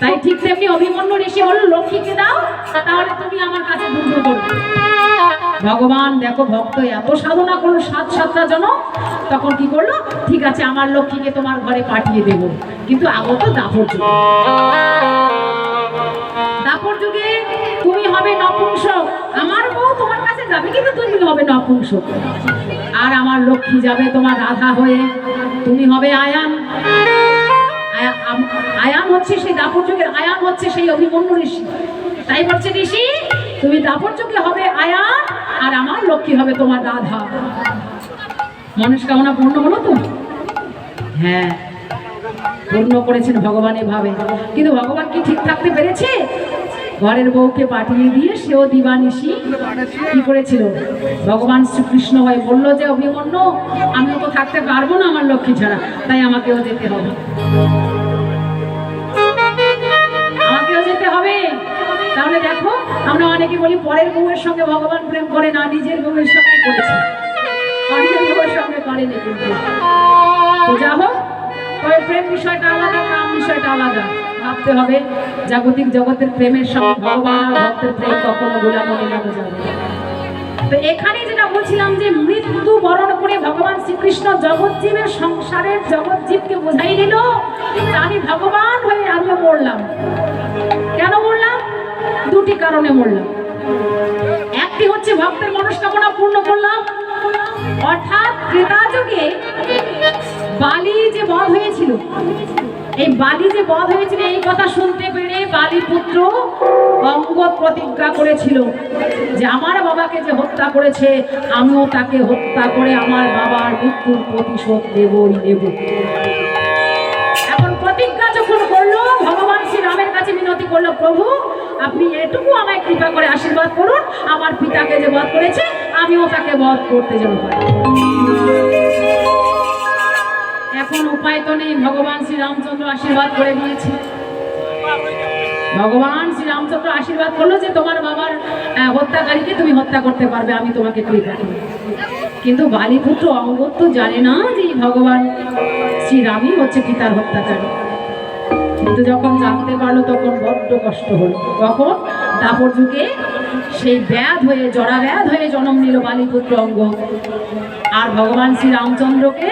তাই ঠিক তেমনি অভিমন্য ঋষি হল লক্ষ্মীকে দাও তাহলে তুমি আমার কাছে দুর্গ করবে। ভগবান, দেখো ভক্ত, এত সাধনা করল, সাত সাতটা জন তখন কি করল? ঠিক আছে, আমার লক্ষ্মীকে তোমার ঘরে পাঠিয়ে দেব। কিন্তু আগত দাপর যুগ। দাপর যুগে তুমি হবে নপুংসক। আমার বউ তোমার কাছে যাবে, কিন্তু তুমি হবে নপুংসক। আর আমার লক্ষ্মী যাবে তোমার রাধা হয়ে। তুমি হবে আয়ান। আয়া- আম- আয়ান হচ্ছে সেই দাপর যুগের আয়াম হচ্ছে সেই অভিমন্যু ঋষি। তাই বলছে ঋষি, তুমি দাপর যুগে হবে আয়াম আর আমার লক্ষ্মী হবে তোমার রাধা। মনস্কামনা পূর্ণ হলো তো? হ্যাঁ পূর্ণ করেছেন ভগবান এভাবে। কিন্তু ভগবান কি ঠিক থাকতে পেরেছে? ঘরের বউকে পাঠিয়ে দিয়ে সেও দিবানিশি কি করেছিল? ভগবান শ্রীকৃষ্ণ হয়ে বলল যে, অভিমন্য আমিও তো থাকতে পারব না আমার লক্ষ্মী ছাড়া, তাই আমাকেও যেতে হবে। আমরা অনেকে বলি পরের বউয়ের সঙ্গে ভগবান প্রেম করে না, নিজের বউয়ের সঙ্গে করেছে। তো এখানে যেটা বলছিলাম যে মৃত্যু বরণ করে ভগবান শ্রীকৃষ্ণ জগৎজীবের সংসারের জগৎজীবকে বোঝাই দিল আমি ভগবান হয়ে আমিও মরলাম। কেন মরলাম? দুটি কারণে মরলাম। একটি হচ্ছে ভক্তের মনস্কামনা পূর্ণ করলাম। অর্থাৎ ত্রেতা যুগে বালি যে বধ হয়েছিল, এই বালি যে বধ হয়েছিল, এই কথা শুনতে পেরে বালি পুত্র অঙ্গদ প্রতিজ্ঞা করেছিল যে আমার বাবাকে যে হত্যা করেছে, আমিও তাকে হত্যা করে আমার বাবার মৃত্যুর প্রতিশোধ দেবই দেব কাছে মিনতি করল, প্রভু, আপনি এটুকু আমায় কৃপা করে আশীর্বাদ করুন। আমার পিতাকে যে বধ করেছে, আমিও তাকে বধ করতে যেন এখন উপায় তো নেই, ভগবান শ্রী রামচন্দ্র আশীর্বাদ করে দিয়েছে। ভগবান শ্রীরামচন্দ্র আশীর্বাদ করল যে, তোমার বাবার হত্যাকারীকে তুমি হত্যা করতে পারবে, আমি তোমাকে কৃপা করি কিন্তু বালিপুত্র অঙ্গদ তো জানে না যে ভগবান শ্রীরামই হচ্ছে পিতার হত্যাকারী। কিন্তু যখন জানতে পারল তখন বড্ড কষ্ট হলো। তখন দাপর যুগে সেই ব্যাধ হয়ে, জরা ব্যাধ হয়ে জন্ম নিল বালিপুত্র অঙ্গ। আর ভগবান শ্রী রামচন্দ্রকে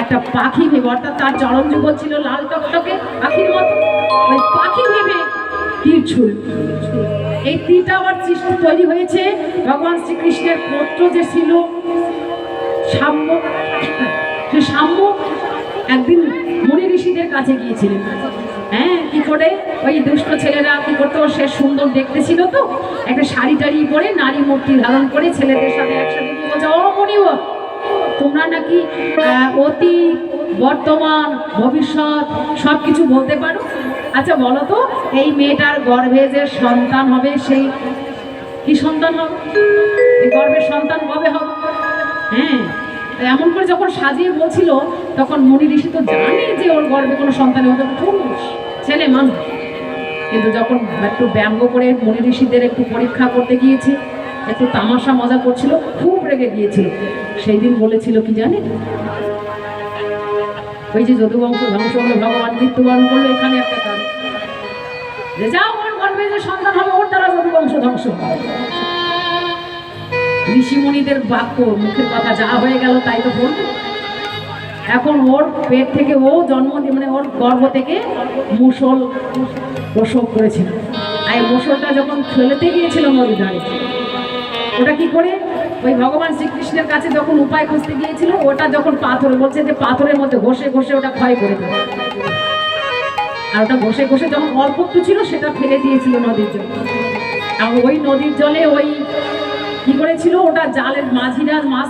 একটা পাখি ভেবে, অর্থাৎ তার চরণ যুগল ছিল লাল টকটকে পাখির মতো। ওই পাখি ভেবে তীর এই তীরটা আবার সৃষ্টি তৈরি হয়েছে ভগবান শ্রীকৃষ্ণের পুত্র যে ছিল সাম্য। সে সাম্য একদিন মুনি ঋষিদের কাছে গিয়েছিলেন। হ্যাঁ কি করে? ওই দুষ্ট ছেলেরা কি করতো? সে সুন্দর দেখতে ছিল তো। একটা শাড়ি টাড়ি পরে নারী মূর্তি ধারণ করে ছেলেদের সাথে একসাথে বলছে ও মনিব তোমরা নাকি অতীত বর্তমান, ভবিষ্যৎ সব কিছু বলতে পারো? আচ্ছা বলো তো, এই মেয়েটার গর্ভে যে সন্তান হবে, সেই কি সন্তান হবে? গর্ভের সন্তান কবে হবে? হ্যাঁ এমন করে যখন সাজিয়ে বলছিল, তখন মনি ঋষি তো জানে যে ওর গর্বে কোনো সন্তান হবে পুরুষ, ছেলে, মানুষ। কিন্তু যখন একটু ব্যঙ্গ করে মনি ঋষিদের একটু পরীক্ষা করতে গিয়েছে, একটু তামাশা মজা করছিল, খুব রেগে গিয়েছিল। সেই দিন বলেছিল কি জানে ওই যে যদুবংশ ধ্বংস হলো, ভগবান মৃত্যুবরণ করল এখানে একটা কারণ। যে যাও, ওর গর্বে যে সন্তান হবে, ওর দ্বারা যদুবংশ ধ্বংস হবে। ঋষিমণিদের বাক্য, মুখের কথা যা হয়ে গেল তাই তো বলবে। এখন ওর পেট থেকে ও জন্ম মানে ওর গর্ভ থেকে মুসল প্রসব করেছিল। আর মুসলটা যখন ফেলেতে গিয়েছিল নদী ধারে ওটা কি করে? ওই ভগবান শ্রীকৃষ্ণের কাছে যখন উপায় খুঁজতে গিয়েছিল, ওটা যখন পাথর, বলছে যে পাথরের মধ্যে ঘষে ঘষে ওটা ক্ষয় করে দেবে। আর ওটা ঘষে ঘষে যখন অল্প ছিল, সেটা ফেলে দিয়েছিল নদীর জলে। আর ওই নদীর জলে ওই কি করেছিল? ওটা জালের মাঝিরা মাছ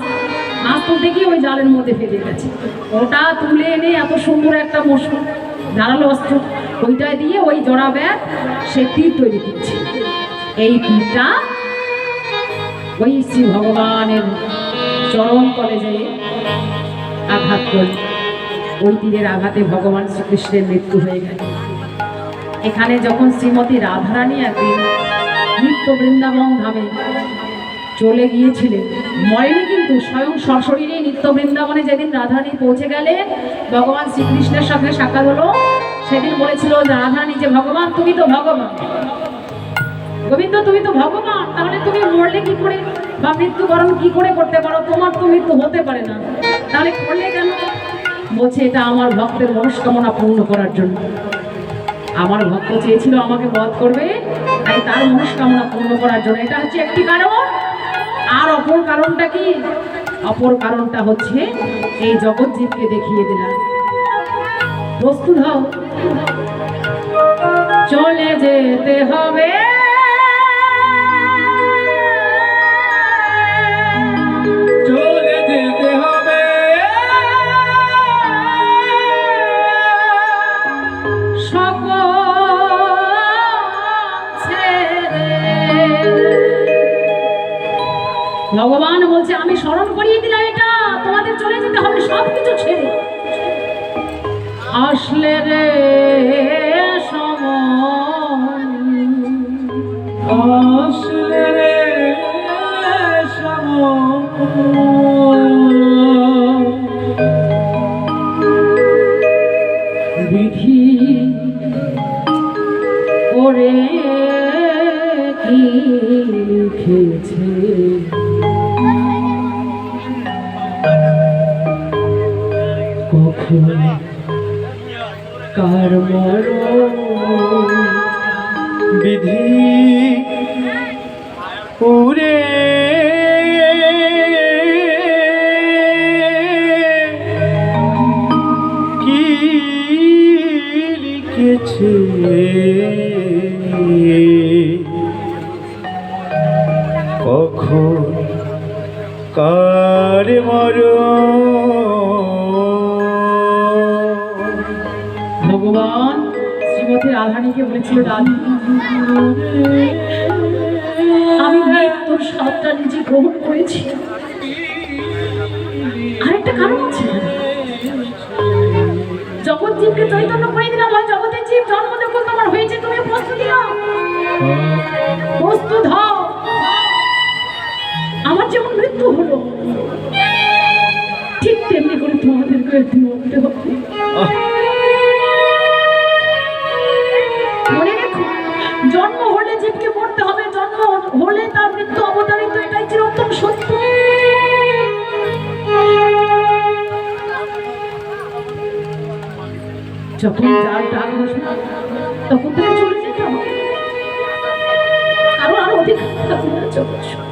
মাছ তুলতে গিয়ে ওই জালের মধ্যে ফেলে গেছে ওটা তুলে এনে এত সুন্দর একটা মশল, ধারালো অস্ত্র, ওইটা দিয়ে ওই জোড়া ব্যাগ সে তীর তৈরি করছে। এই তীরটা ওই শ্রী ভগবানের তলে যেয়ে আঘাত করল ওই তীরের আঘাতে ভগবান শ্রীকৃষ্ণের মৃত্যু হয়ে গেল। এখানে যখন শ্রীমতী রাধারানী একদিন নিত্য বৃন্দাবন ধামে চলে গিয়েছিলেন। মরেনি কিন্তু স্বয়ং সশরীরে নিত্য বৃন্দাবনে যেদিন রাধারানী পৌঁছে গেলেন, ভগবান শ্রীকৃষ্ণের সঙ্গে সাক্ষাৎ হলো, সেদিন বলেছিল রাধারানী যে ভগবান, তুমি তো ভগবান। গোবিন্দ, তুমি তো ভগবান, তাহলে তুমি মরলে কি করে? বা মৃত্যুবরণ কি করে করতে পারো? তোমার তো মৃত্যু হতে পারে না। তাহলে করলে কেন? বলছে, এটা আমার ভক্তের মনস্কামনা পূর্ণ করার জন্য। আমার ভক্ত চেয়েছিল আমাকে বধ করবে, তাই তার মনস্কামনা পূর্ণ করার জন্য। এটা হচ্ছে একটি কারণ। আর অপর কারণটা কি? অপর কারণটা হচ্ছে এই জগৎজীবকে দেখিয়ে দিলাম। প্রস্তুত হও। চলে যেতে হবে। ওরে কি লিখেছে? কখন কার বিধি কার মর। ভগবান শ্রীমতী রাধানীকে বলেছিল, রাধি, আমি মৃত্যুর স্বাদটা নিজে গ্রহণ করেছি। আরেকটা কারণ আছে। জগৎ জীবকে চৈতন্য করে দিলাম জগতের জীব জন্ম যখন তোমার হয়েছে, তুমি প্রস্তুতি নাও। প্রস্তুত হও। আমার যেমন মৃত্যু হলো, ঠিক তেমনি করে তোমাদেরকে মরতে হবে। জন্ম হলে জীবকে মরতে হবে, জন্ম হলে তার মৃত্যু অবতারিত, এটাই চিরন্তন সত্য। যখন যার ডাক তখন থেকে চলে যেতে হবে। আরও আরও অধিক থাকবে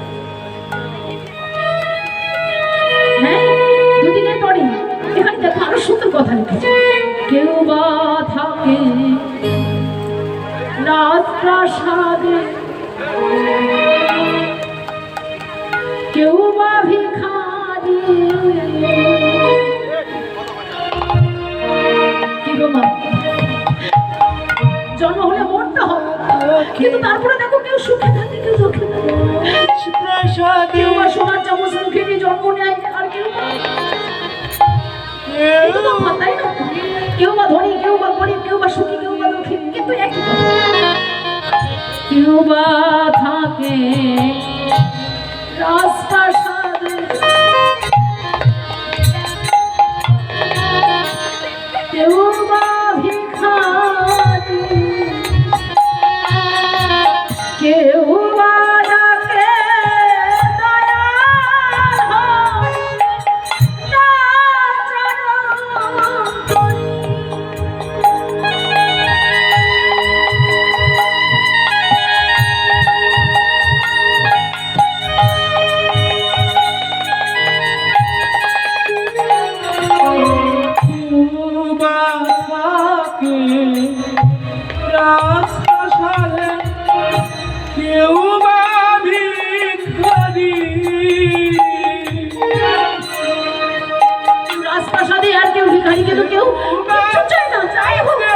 কথা লিখেছে। কেউ বা থাকে রাজপ্রাসাদে। কেউ বা ভিখারি। কি গো মা? জন্ম হলে মরতে হবে। কিন্তু তারপরে দেখো কেউ সুখে থাকে কেউ দুঃখে থাকে। কেউ বা সোনার চামচ মুখে নিয়ে জন্ম নেয় আর কেউ বা কিন্তু তো কথাই না কেউ বা ধনী কেউ বা গরিব কেউ বা সুখী কেউ বা থাকে রাজপ্রাসাদে আর কেউ চায় না চাই না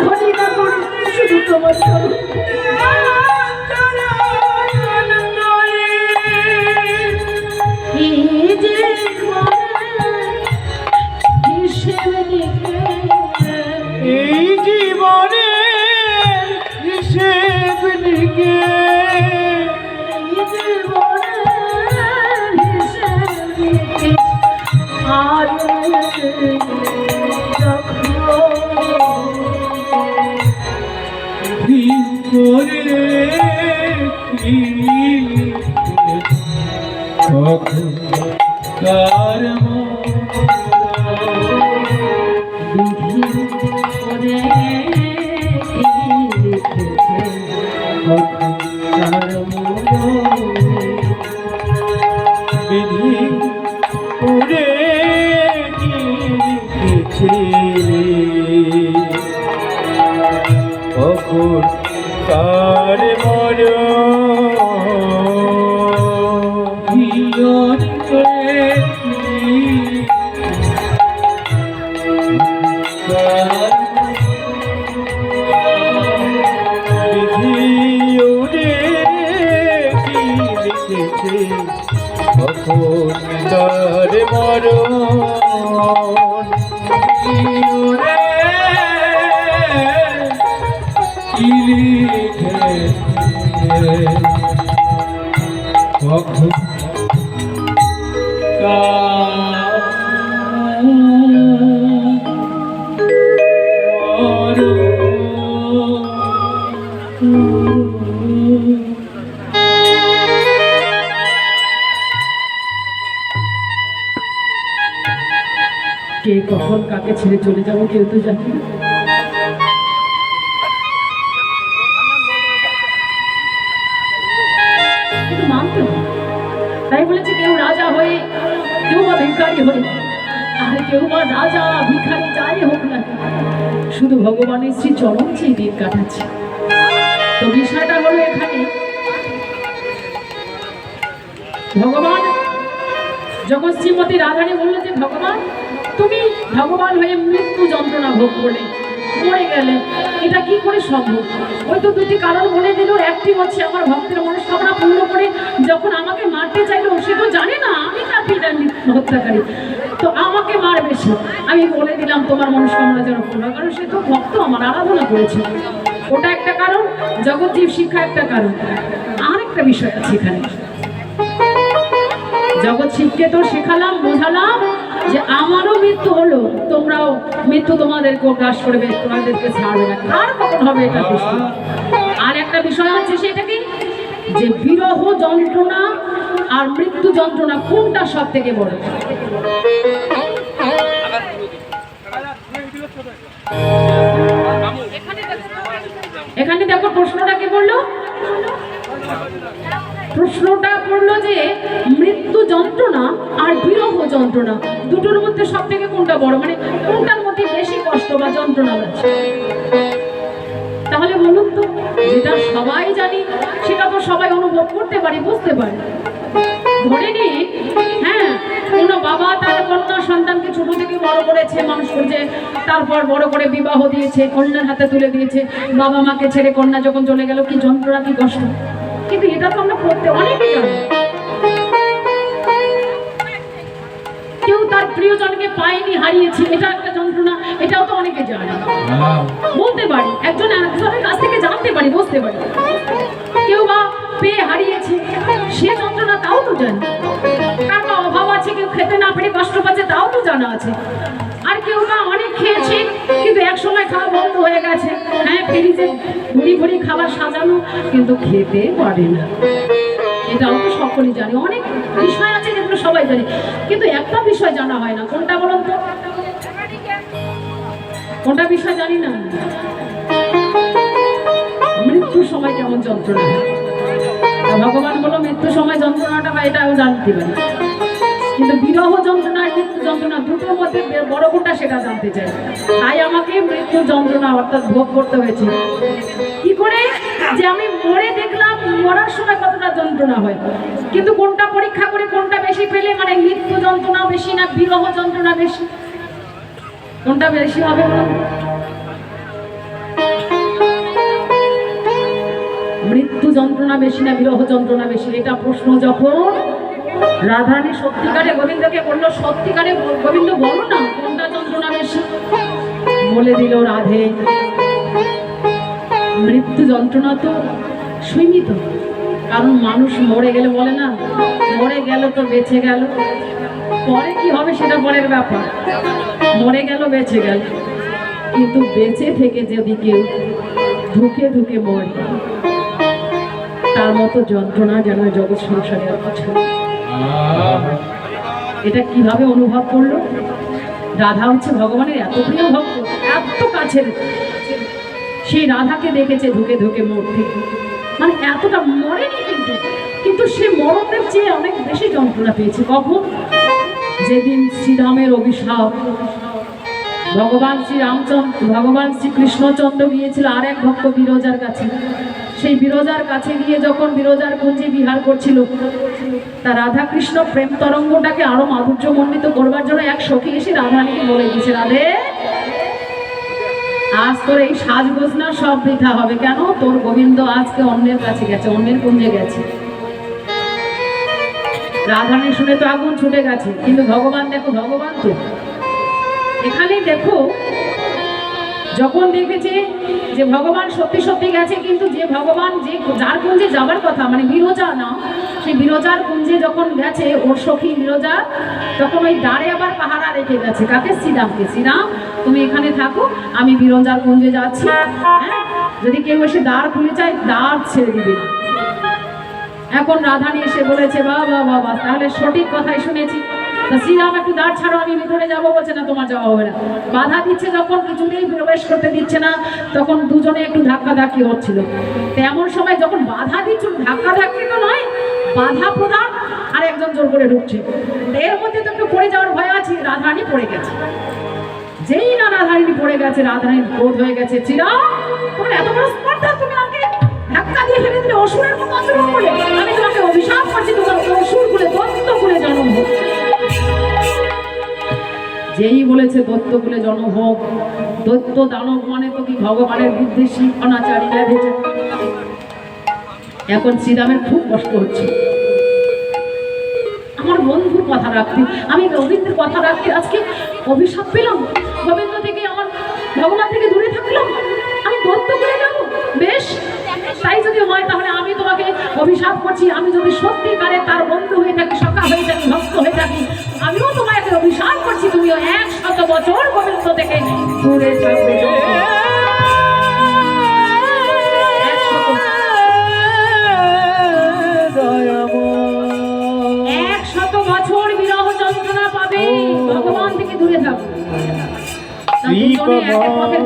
ধনী না গরিব, শুধু তোমার করে কখন কারণ তার কে কখন কাকে ছেড়ে চলে যাব কেউ তো জানি না। চরণ চেয়ে দিন কাটাচ্ছে। তো বিষয়টা হলো এখানে, ভগবান, যখন শ্রীমতী রাধানী বলল যে, ভগবান, তুমি ভগবান হয়ে মৃত্যু যন্ত্রণা ভোগ করলে মরে গেলে, এটা কি করে সম্ভব? ওই তো দুটি কারণ বলে দিল, একটি হচ্ছে আমার ভক্তের মনস্কামনা পূর্ণ করে, যখন আমাকে মারতে চাইলো, সে তো জানে না, আমি তার হত্যাকারী। তো আমাকে মারবে সে। আমি বলে দিলাম, তোমার মনস্কামনা যেন পূর্ণ। কারণ সে তো ভক্ত, আমার আরাধনা করেছে। ওটা একটা কারণ জগৎজীব শিক্ষা একটা কারণ। আরেকটা বিষয় আছে এখানে। জগৎ শিবকে তো শেখালাম, বোঝালাম যে আমারও মৃত্যু হলো, তোমরাও মৃত্যু তোমাদেরকে গ্রাস করবে তোমাদেরকে ছাড়বে না। কার কখন হবে এটা আর একটা বিষয় আছে সেটা কি? যে বিরহ যন্ত্রণা আর মৃত্যু যন্ত্রণা কোনটা সব থেকে বড়? এখানে দেখো প্রশ্নটা কি বলল প্রশ্নটা করল যে মৃত্যু যন্ত্রণা আর বিরহ যন্ত্রণা, দুটোর মধ্যে সব থেকে কোনটা বড়? মানে কোনটার মধ্যে বেশি কষ্ট বা যন্ত্রণা আছে তাহলে বলুন তো, যেটা সবাই জানি, সেটা তো সবাই অনুভব করতে পারি, বুঝতে পারি। ধরে নি কোনো বাবা তার কন্যা সন্তানকে ছোট থেকে বড় করেছে, মানুষ করেছে তারপর বড় করে বিবাহ দিয়েছে, কন্যার হাতে তুলে দিয়েছে। বাবা মাকে ছেড়ে কন্যা যখন চলে গেল, কি যন্ত্রণা, কি কষ্ট। কিন্তু এটা তো আমরা করতে অনেকে জানি। কেউ তার প্রিয়জনকে পায়নি, হারিয়েছে, এটা একটা যন্ত্রণা, এটাও তো অনেকে জানে। বলতে পারি, একজন একজনের কাছ থেকে জানতে পারি, বুঝতে পারি। কেউ বা পেয়ে হারিয়েছে, সে যন্ত্রণা তাও তো জানে। আছে, কেউ খেতে না পেরে কষ্ট পাচ্ছে, তাও তো জানা আছে। আর কেউ না, অনেক খেয়েছে, কিন্তু এক সময় খাওয়া বন্ধ হয়ে গেছে। হ্যাঁ ফ্রিজে ভুড়ি ভুড়ি খাবার সাজানো, কিন্তু খেতে পারে না। এটাও তো সকলেই জানি, অনেক বিষয় আছে যেগুলো সবাই জানে। কিন্তু একটা বিষয় জানা হয় না, কোনটা বলুন তো? কোনটা বিষয় জানি না? মৃত্যুর সময় কেমন যন্ত্রণা ভগবান বলো মৃত্যুর সময় যন্ত্রণাটা হয় এটাও জানতে পারি। কিন্তু বিরহ যন্ত্রণা আর মৃত্যু যন্ত্রণা দুটোর মধ্যে বড় কোনটা সেটা জানতে চাই। তাই আমাকে মৃত্যু যন্ত্রণা অর্থাৎ ভোগ করতে হয়েছে। কি করে? যে আমি মরে দেখলাম, মরার সময় কতটা যন্ত্রণা হয়। কিন্তু কোনটা পরীক্ষা করে, কোনটা বেশি পেলে? মানে মৃত্যু যন্ত্রণা বেশি না, বিরহ যন্ত্রণা বেশি? কোনটা বেশি হবে? মৃত্যু যন্ত্রণা বেশি না, বিরহ যন্ত্রণা বেশি? এটা প্রশ্ন যখন রাধারানী সত্যিকারে গোবিন্দকে বলল, সত্যিকারে গোবিন্দ বলো না, কোনটা যন্ত্রণা বেশি? বলে দিল রাধে, মৃত্যু যন্ত্রণা তো সীমিত, কারণ মানুষ মরে গেলে বলে না, মরে গেল তো বেঁচে গেল। পরে কি হবে সেটা পরের ব্যাপার। মরে গেল, বেঁচে গেল। কিন্তু বেঁচে থেকে যদি কেউ ধুকে ধুকে মরে, তার মতো যন্ত্রণা যেন জগৎ সংসারে আর কিছু নেই। আহ এটা কীভাবে অনুভব করল? রাধা হচ্ছে ভগবানের এত প্রিয় ভক্ত, এত কাছের। সেই রাধাকে দেখেছে ধুকে ধুকে মূর্তি মানে এতটা মরেনি কিন্তু কিন্তু সে মরণের চেয়ে অনেক বেশি যন্ত্রণা পেয়েছে। কখন? যেদিন শ্রীরামের অভিশাপ। ভগবান শ্রী রামচন্দ্র ভগবান শ্রীকৃষ্ণচন্দ্র গিয়েছিল আর এক ভক্ত বিরজার কাছে। সেই বিরজার কাছে গিয়ে যখন বিরজার কুঞ্জে বিহার করছিল, তা রাধাকৃষ্ণ প্রেম তরঙ্গটাকে আরও মাধুর্য মাধুর্যমণ্ডিত করবার জন্য এক সখী এসে রাধানীকে বলে দিয়েছে, রাধে, আজ তোর এই সাজগোজ না সব বৃথা হবে কেন? তোর গোবিন্দ আজকে অন্যের কাছে গেছে, অন্যের কুঞ্জে গেছে। রাধারানী শুনে তো আগুন ছুটে গেছে, কিন্তু ভগবান দেখো, ভগবান তো। এখানে দেখো যখন দেখেছে যে ভগবান সত্যি সত্যি গেছে, কিন্তু যে ভগবান যে যার কুঞ্জে যাবার কথা মানে বিরোজা না, সেই বিরোজার কুঞ্জে যখন গেছে, ওর সখী বিরোজা, তখন ওই দ্বারে আবার পাহারা রেখে গেছে, কাকে? শ্রীরামকে। শ্রীরাম, তুমি এখানে থাকো, আমি বিরোজার কুঞ্জে যাচ্ছি। হ্যাঁ? যদি কেউ এসে দ্বার খুলে চায় দাঁড় ছেড়ে দিবে। এখন রাধানী এসে বলেছে বাবা বাবা তাহলে সঠিক কথাই শুনেছি। তা শ্রীরাম একটু দাঁড় ছাড়ো, আমি ভিতরে যাব, বলছে, না, তোমার যাওয়া হবে না। বাধা দিচ্ছে যখন, কিছুতেই প্রবেশ করতে দিচ্ছে না। তখন দুজনে একটু ধাক্কা ধাক্কি হচ্ছিল। তো এমন সময় যখন বাধা দিচ্ছ ধাক্কা ধাক্কি তো নয়, বাধা প্রদান, আর একজন জোর করে ঢুকছে। এর মধ্যে তো একটু পড়ে যাওয়ার ভয় আছে, রাধারানী পড়ে গেছে। যেই না রাধারানী পড়ে গেছে রাধারানী বোধ হয়ে গেছে চিরাম তোমার এত বড় স্পর্ধা, তুমি আমাকে ধাক্কা দিয়ে ফেলে দিলে, অসুরের মতো আচরণ আমি তোমাকে অভিশাপ করছি, তোমার যেই বলেছে দত্ত বলে জন্ম হোক দত্ত দানব মানে তো কি ভগবানের বুদ্ধি শিক্ষণাচারীরা ভেজে এখন শ্রীরামের খুব কষ্ট হচ্ছে। আমার বন্ধুর কথা রাখতে, আমি রবীন্দ্রের কথা রাখতে আজকে অভিশাপ পেলাম। গোবিন্দ থেকে আমার ভগবান থেকে দূরে থাকলাম। আমি দত্ত করে যাব বেশ, তাই যদি হয় তাহলে আমি তোমাকে অভিশাপ করছি। আমি যদি সত্যিকারে তার বন্ধু হয়ে থাকি, সখা হয়ে থাকি, ভক্ত হয়ে থাকি আমিও তোমাকে অভিশাপ করছি তুমিও এক শত বছর গোবিন্দ থেকে দূরে থাকবে। একশত এক শত বছর বিরহ যন্ত্রণা পাবে ভগবান থেকে দূরে থাকো। দুজনে একে পথের?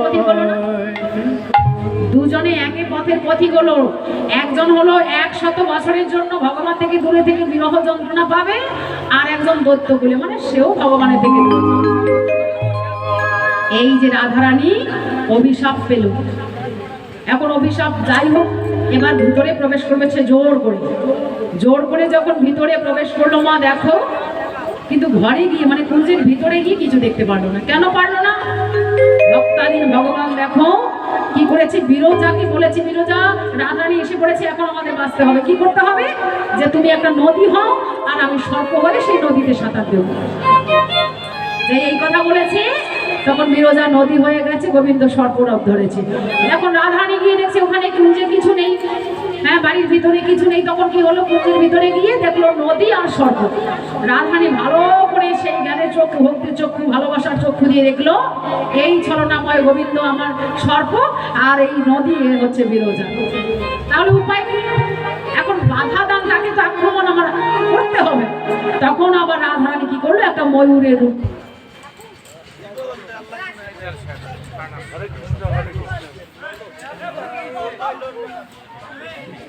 দুজনে একে পথিক হলো। একজন হলো এক শত বছরের জন্য ভগবান থেকে দূরে থেকে বিরহ যন্ত্রণা পাবে আর একজন দৈত্য বলে মানে সেও ভগবানের থেকে এই যে রাধারানী অভিশাপ পেল। এখন অভিশাপ যাই হোক, এবার ভিতরে প্রবেশ করবে সে জোর করে। জোর করে যখন ভিতরে প্রবেশ করল, মা দেখো, কিন্তু ঘরে গিয়ে মানে কুঞ্জের ভিতরে গিয়ে কিছু দেখতে পারল না। কেন পারল না? ভক্তাধীন ভগবান দেখো কি করেছে? বিরোজাকে বলেছে, বিরোজা রাধারানী এসে পড়েছে, এখন আমাদের বাঁচতে হবে। কি করতে হবে? যে তুমি একটা নদী হও, আর আমি সর্প হয়ে সেই নদীতে সাঁতার দেবো। যে এই কথা বলেছে, তখন বিরোজা নদী হয়ে গেছে, গোবিন্দ সর্পরব ধরেছে। এখন রাধারানী গিয়ে দেখছে, ওখানে কুঞ্জে কিছু নেই। হ্যাঁ বাড়ির ভিতরে কিছু নেই। তখন কি হলো? কুঞ্জের ভিতরে গিয়ে দেখল নদী আর সর্প রাধারানী ভালো করে সেই জ্ঞানের চক্ষু, ভক্তির চক্ষু, ভালোবাসার চক্ষু দিয়ে দেখল, এই ছলনাময় গোবিন্দ আমার সর্প, আর এই নদী হচ্ছে বিরোজা। তাহলে উপায় কি? এখন বাধা দান তাকে তো আক্রমণ আমার করতে হবে। তখন আবার রাধারানী কি করল? একটা ময়ূরের রূপ। কারেন্ট তখন